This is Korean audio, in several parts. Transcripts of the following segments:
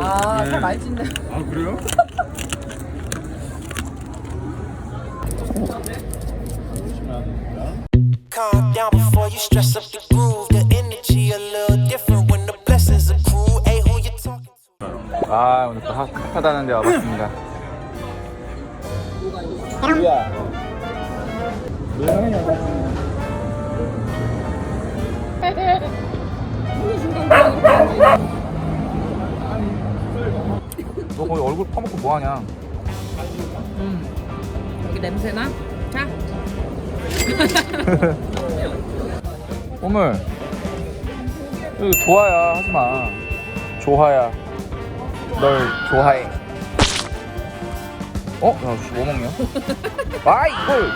아, 네. 살 많이 찐네. 아 그래요? Calm down before you stress up the groove. The energy a little different when the blessings accrue. Hey, who you talking to? 아 오늘 또 핫, 핫하다는 데 와봤습니다 너 얼굴 퍼먹고 뭐하냐 여기 냄새나? 자. 오물 이거 좋아야 하지마 좋아야 널 좋아해 어? 야, 씨, 뭐 먹냐? 아 이걸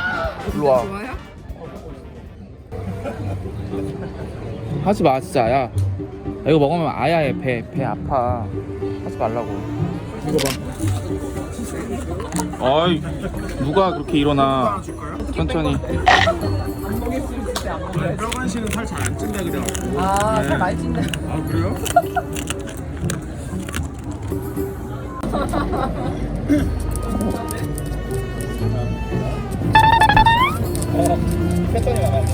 일로 와 좋아요? 하지 마 진짜 야 이거 먹으면 아야해 배, 배 아파 하지 말라고 이거 봐. 아이 누가 그렇게 일어나? 천천히. 뼈간 씨는 살 잘 안 찐다 그래갖고 아, 살 많이 찐네. 아 그래요? 천천히 와봐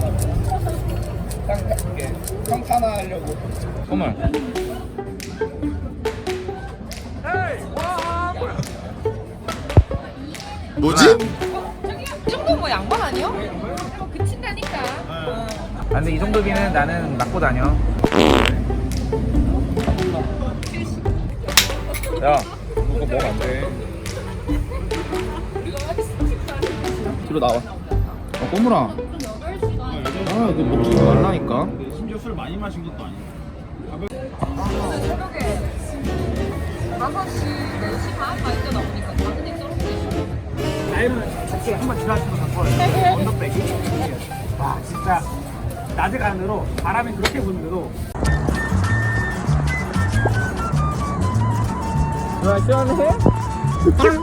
딱 해줄게 평탄화 하려고. 정말 뭐지? 이 정도 뭐 양반 아니요? 뭐 그친다니까. 아, 근데 이 정도 비는 나는 맞고 다녀 야 이거 먹으면 안 돼 뒤로 나와 어 꼬물아 아 이거 먹지 말라니까 심지어 술 많이 마신 것도 아니고 5시, 4시 반 마이크 나오니까 당연히 떨어지죠. 나이는 자체가 한번 지나치면 갖고 언덕배기 와 진짜 낮에 대로 바람이 그렇게 부는데도 야 시원해? 발,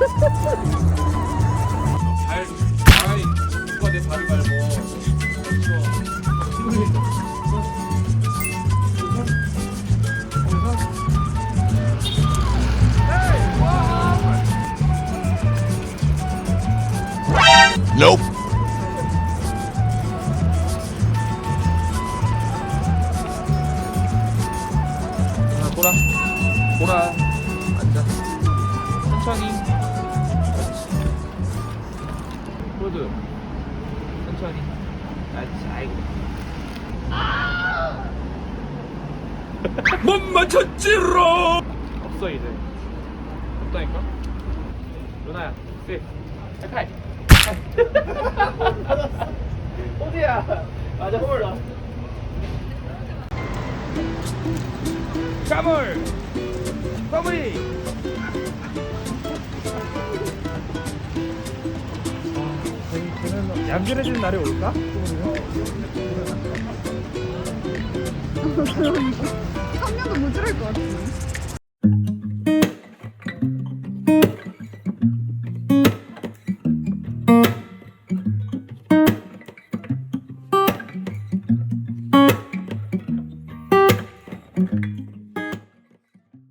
발, 누가 내 발을 밟어 Nope 자, 보라. 보라. 앉아. 천천히. 그렇지. 포즈. 천천히. 그렇지. 아이고. 못 맞췄지롱 없어 이제. 없다니까. 루나야. 셋. 칼. 어디야? 맞아 몰라. 까물. 까물이. 얌전해지는 날이 올까? 한 명도 못 들을 것 같아.